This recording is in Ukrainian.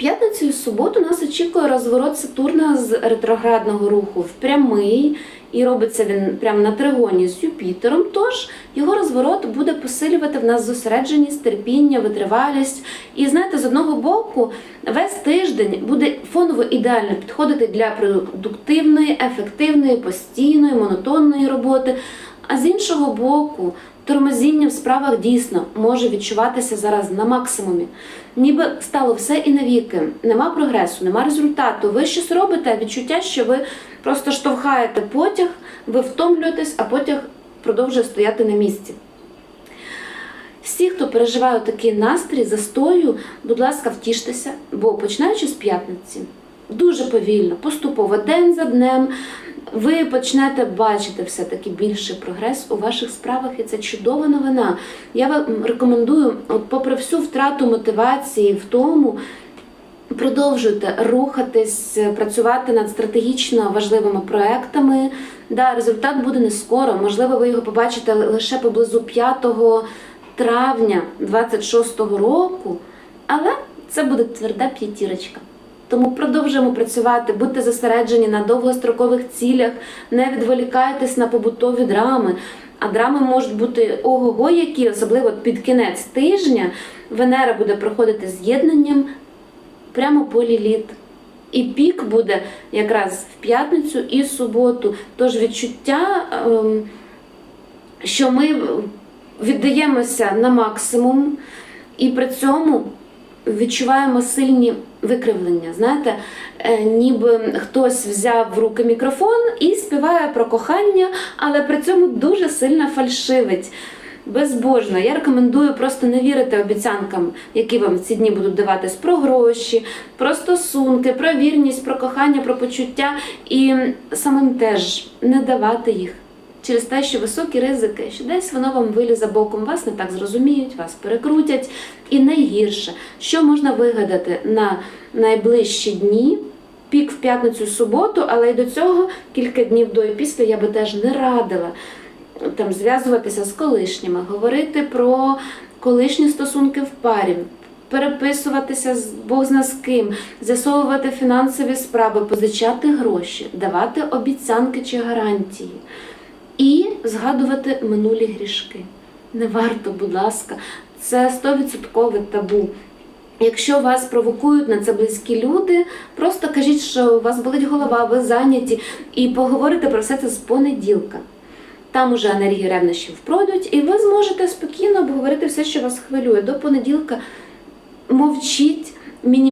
п'ятницю і суботу нас очікує розворот Сатурна з ретроградного руху в прямий, і робиться він прямо на тригоні з Юпітером. Тож його розворот буде посилювати в нас зосередженість, терпіння, витривалість. І знаєте, з одного боку, весь тиждень буде фоново ідеально підходити для продуктивної, ефективної, постійної, монотонної роботи. А з іншого боку, тормозіння в справах дійсно може відчуватися зараз на максимумі. Ніби стало все і навіки. Нема прогресу, нема результату. Ви щось робите, відчуття, що ви просто штовхаєте потяг, ви втомлюєтесь, а потяг продовжує стояти на місці. Всі, хто переживає такий настрій застою, будь ласка, втіштеся, бо починаючи з п'ятниці, дуже повільно, поступово, день за днем, ви почнете бачити все-таки більший прогрес у ваших справах, і це чудова новина. Я вам рекомендую, от попри всю втрату мотивації в тому, Продовжуйте рухатись, працювати над стратегічно важливими проектами. Да, результат буде не скоро. Можливо, ви його побачите лише поблизу 5 травня 26-го року, але це буде тверда п'ятірочка. Тому продовжуємо працювати, будьте зосереджені на довгострокових цілях, не відволікайтесь на побутові драми. А драми можуть бути ого-го, які, особливо під кінець тижня, Венера буде проходити з'єднанням прямо по ліліт. І пік буде якраз в п'ятницю і суботу. Тож відчуття, ем, що ми віддаємося на максимум і при цьому відчуваємо сильні викривлення. Знаєте, е, ніби хтось взяв в руки мікрофон і співає про кохання, але при цьому дуже сильно фальшивить. Безбожно, я рекомендую просто не вірити обіцянкам, які вам ці дні будуть даватись про гроші, про стосунки, про вірність, про кохання, про почуття і самим теж не давати їх через те, що високі ризики, що десь воно вам вилізе боком, вас не так зрозуміють, вас перекрутять. І найгірше, що можна вигадати на найближчі дні. Пік в п'ятницю суботу, але й до цього кілька днів до і після я би теж не радила там зв'язуватися з колишніми, говорити про колишні стосунки в парі, переписуватися з Бог зна з ким, з'ясовувати фінансові справи, позичати гроші, давати обіцянки чи гарантії і згадувати минулі грішки. Не варто, будь ласка, це 100% табу. Якщо вас провокують на це близькі люди, просто кажіть, що у вас болить голова, ви зайняті, і поговорите про все це з понеділка. Там уже енергії ревнощів пройдуть, і ви зможете спокійно обговорити все, що вас хвилює. До понеділка мовчіть, мінімально.